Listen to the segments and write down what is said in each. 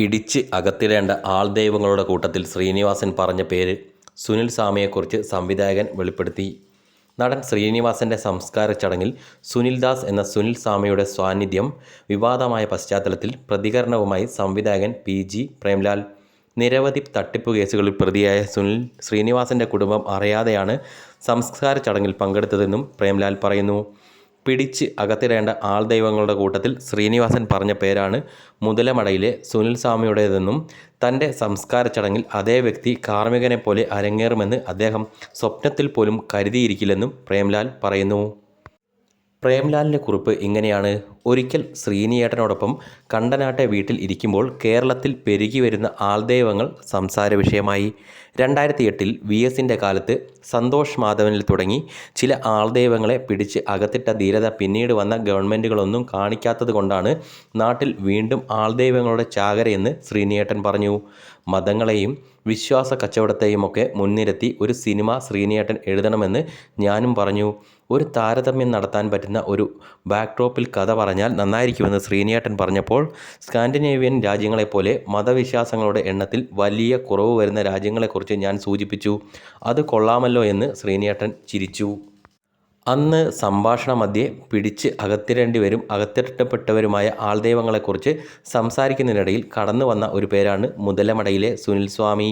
പിടിച്ച് അകത്തിടേണ്ട ആൾദൈവങ്ങളുടെ കൂട്ടത്തിൽ ശ്രീനിവാസൻ പറഞ്ഞ പേര് സുനിൽ സ്വാമിയെക്കുറിച്ച് സംവിധായകൻ വെളിപ്പെടുത്തി. നടൻ ശ്രീനിവാസന്റെ സംസ്കാര ചടങ്ങിൽ സുനിൽദാസ് എന്ന സുനിൽ സ്വാമിയുടെ സാന്നിധ്യം വിവാദമായ പശ്ചാത്തലത്തിൽ പ്രതികരണവുമായി സംവിധായകൻ പി ജി പ്രേംലാൽ. നിരവധി തട്ടിപ്പ് കേസുകളിൽ പ്രതിയായ സുനിൽ ശ്രീനിവാസന്റെ കുടുംബം അറിയാതെയാണ് സംസ്കാര ചടങ്ങിൽ പങ്കെടുത്തതെന്നും പ്രേംലാൽ പറയുന്നു. പിടിച്ച് അകത്തിടേണ്ട ആൾ ദൈവങ്ങളുടെ കൂട്ടത്തിൽ ശ്രീനിവാസൻ പറഞ്ഞ പേരാണ് മുതലമടയിലെ സുനിൽ സ്വാമിയുടേതെന്നും തന്റെ സംസ്കാര ചടങ്ങിൽ അതേ വ്യക്തി കാർമ്മികനെ പോലെ അരങ്ങേറുമെന്ന് അദ്ദേഹം സ്വപ്നത്തിൽ പോലും കരുതിയിരിക്കില്ലെന്നും പ്രേംലാൽ പറയുന്നു. പ്രേംലാലിന്റെ കുറിപ്പ് ഇങ്ങനെയാണ്. ഒരിക്കൽ ശ്രീനിയേട്ടനോടൊപ്പം കണ്ടനാട്ടെ വീട്ടിൽ ഇരിക്കുമ്പോൾ കേരളത്തിൽ പെരുകി വരുന്ന ആൾദൈവങ്ങൾ സംസാര വിഷയമായി. രണ്ടായിരത്തി എട്ടിൽ വി എസിന്റെ കാലത്ത് സന്തോഷ് മാധവനിൽ തുടങ്ങി. ചില ആൾദൈവങ്ങളെ പിടിച്ച് അകത്തിട്ട ധീരത പിന്നീട് വന്ന ഗവൺമെന്റുകളൊന്നും കാണിക്കാത്തത് കൊണ്ടാണ് നാട്ടിൽ വീണ്ടും ആൾദൈവങ്ങളുടെ ചാകരയെന്ന് ശ്രീനിയേട്ടൻ പറഞ്ഞു. മതങ്ങളെയും വിശ്വാസ കച്ചവടത്തെയും ഒക്കെ മുൻനിരത്തി ഒരു സിനിമ ശ്രീനിയേട്ടൻ എഴുതണമെന്ന് ഞാനും പറഞ്ഞു. ഒരു താരതമ്യം നടത്താൻ പറ്റുന്ന ഒരു ബാക്ക്ഡ്രോപ്പിൽ കഥ പറഞ്ഞാൽ നന്നായിരിക്കുമെന്ന് ശ്രീനിയേട്ടൻ പറഞ്ഞപ്പോൾ സ്കാൻഡിനേവിയൻ രാജ്യങ്ങളെപ്പോലെ മതവിശ്വാസങ്ങളുടെ എണ്ണത്തിൽ വലിയ കുറവ് വരുന്ന രാജ്യങ്ങളെക്കുറിച്ച് ഞാൻ സൂചിപ്പിച്ചു. അത് കൊള്ളാമല്ലോ എന്ന് ശ്രീനിയേട്ടൻ ചിരിച്ചു. അന്ന് സംഭാഷണ മധ്യേ പിടിച്ച് അകത്തിടേണ്ടി വരും അകത്തിട്ടപ്പെട്ടവരുമായ ആൾദൈവങ്ങളെക്കുറിച്ച് സംസാരിക്കുന്നതിനിടയിൽ കടന്നു വന്ന ഒരു പേരാണ് മുതലമടയിലെ സുനിൽ സ്വാമി.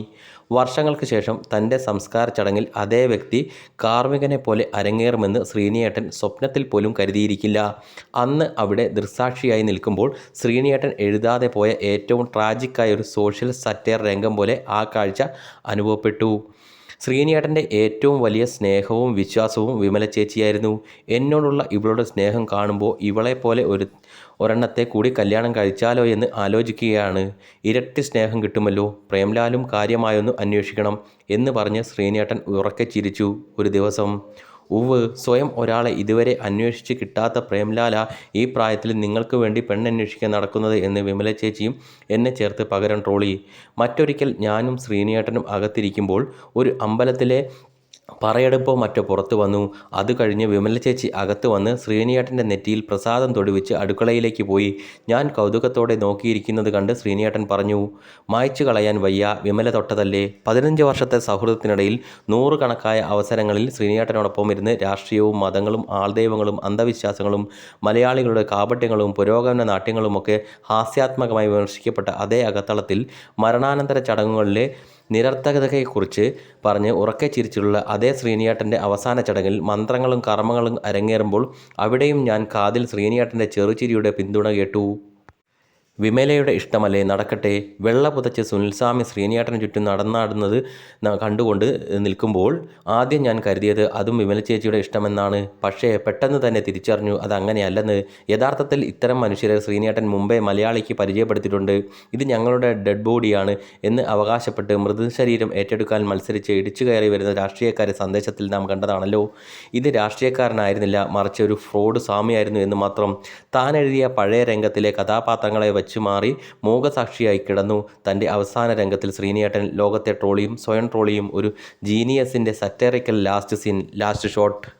വർഷങ്ങൾക്ക് ശേഷം തന്റെ സംസ്കാര ചടങ്ങിൽ അതേ വ്യക്തി കാർമികനെ പോലെ അരങ്ങേറുമെന്ന് ശ്രീനിയേട്ടൻ സ്വപ്നത്തിൽ പോലും കരുതിയിരിക്കില്ല. അന്ന് അവിടെ ദൃസാക്ഷിയായി നിൽക്കുമ്പോൾ ശ്രീനിയേട്ടൻ എഴുതാതെ പോയ ഏറ്റവും ട്രാജിക്കായ ഒരു സോഷ്യൽ സറ്റയർ രംഗം പോലെ ആ കാഴ്ച അനുഭവപ്പെട്ടു. ശ്രീനിയേട്ടന്റെ ഏറ്റവും വലിയ സ്നേഹവും വിശ്വാസവും വിമല ചേച്ചിയായിരുന്നു. എന്നോടുള്ള ഇവളുടെ സ്നേഹം കാണുമ്പോൾ ഇവളെപ്പോലെ ഒരു ഒരെണ്ണത്തെ കൂടി കല്യാണം കഴിച്ചാലോ എന്ന് ആലോചിക്കുകയാണ്. ഇരട്ടി സ്നേഹം കിട്ടുമല്ലോ. പ്രേംലാലും കാര്യമായൊന്ന് അന്വേഷിക്കണം എന്ന് പറഞ്ഞ് ശ്രീനിയേട്ടൻ ഉറക്കെ ചിരിച്ചു. ഒരു ദിവസം ഉവ് സ്വയം ഒരാളെ ഇതുവരെ അന്വേഷിച്ച് കിട്ടാത്ത പ്രേംലാല ഈ പ്രായത്തിൽ നിങ്ങൾക്ക് വേണ്ടി പെണ്ണന്വേഷിക്കാൻ നടക്കുന്നത് എന്ന് വിമല ചേച്ചിയും എന്നെ ചേർത്ത് പകരം ട്രോളി. മറ്റൊരിക്കൽ ഞാനും ശ്രീനിയേട്ടനും അകത്തിരിക്കുമ്പോൾ ഒരു അമ്പലത്തിലെ പറയെടുപ്പോ മറ്റോ പുറത്തു വന്നു. അത് കഴിഞ്ഞ് വിമല ചേച്ചി അകത്ത് വന്ന് ശ്രീനിയേട്ടന്റെ നെറ്റിയിൽ പ്രസാദം തൊടുവിച്ച് അടുക്കളയിലേക്ക് പോയി. ഞാൻ കൗതുകത്തോടെ നോക്കിയിരിക്കുന്നത് കണ്ട് ശ്രീനിയേട്ടൻ പറഞ്ഞു മായ്ച്ചു കളയാൻ വയ്യ വിമല തൊട്ടതല്ലേ. പതിനഞ്ച് വർഷത്തെ സൗഹൃദത്തിനിടയിൽ നൂറുകണക്കായ അവസരങ്ങളിൽ ശ്രീനിയേട്ടനോടൊപ്പം ഇരുന്ന് രാഷ്ട്രീയവും മതങ്ങളും ആൾദൈവങ്ങളും അന്ധവിശ്വാസങ്ങളും മലയാളികളുടെ കാപട്യങ്ങളും പുരോഗമന നാട്യങ്ങളുമൊക്കെ ഹാസ്യാത്മകമായി വിമർശിക്കപ്പെട്ട അതേ അകത്തളത്തിൽ മരണാനന്തര ചടങ്ങുകളിലെ നിരർത്ഥകതയെക്കുറിച്ച് പറഞ്ഞ് ഉറക്കെ ചിരിച്ചിട്ടുള്ള അതേ ശ്രീനിയേട്ടന്റെ അവസാന ചടങ്ങിൽ മന്ത്രങ്ങളും കർമ്മങ്ങളും അരങ്ങേറുമ്പോൾ അവിടെയും ഞാൻ കാതിൽ ശ്രീനിയേട്ടന്റെ ചെറുചിരിയുടെ പിന്തുണ കേട്ടു. വിമലയുടെ ഇഷ്ടമല്ലേ? നടക്കട്ടെ. വെള്ള പുതച്ച് സുനിൽസ്വാമി ശ്രീനിയേട്ടന് ചുറ്റും നടന്നാടുന്നത് കണ്ടുകൊണ്ട് നിൽക്കുമ്പോൾ ആദ്യം ഞാൻ കരുതിയത് അതും വിമല ചേച്ചിയുടെ ഇഷ്ടമെന്നാണ്. പക്ഷേ പെട്ടെന്ന് തന്നെ തിരിച്ചറിഞ്ഞു അത് യഥാർത്ഥത്തിൽ ഇത്തരം മനുഷ്യരെ ശ്രീനിയേട്ടൻ മുമ്പേ മലയാളിക്ക് പരിചയപ്പെടുത്തിയിട്ടുണ്ട്. ഇത് ഞങ്ങളുടെ ഡെഡ് ബോഡിയാണ് എന്ന് അവകാശപ്പെട്ട് മൃതശരീരം ഏറ്റെടുക്കാൻ മത്സരിച്ച് ഇടിച്ചു കയറി വരുന്ന രാഷ്ട്രീയക്കാരെ സന്ദേശത്തിൽ നാം കണ്ടതാണല്ലോ. ഇത് രാഷ്ട്രീയക്കാരനായിരുന്നില്ല. മറിച്ച് ഒരു ഫ്രോഡ് സ്വാമിയായിരുന്നു എന്ന് മാത്രം. താൻ എഴുതിയ പഴയ രംഗത്തിലെ കഥാപാത്രങ്ങളെ മാറി മൂകസാക്ഷിയായി കിടന്നു. തന്റെ അവസാന രംഗത്തിൽ ശ്രീനിയേട്ടൻ ലോകത്തെ ട്രോളിയും സ്വയം ട്രോളിയും ഒരു ജീനിയസിന്റെ satirical last scene last shot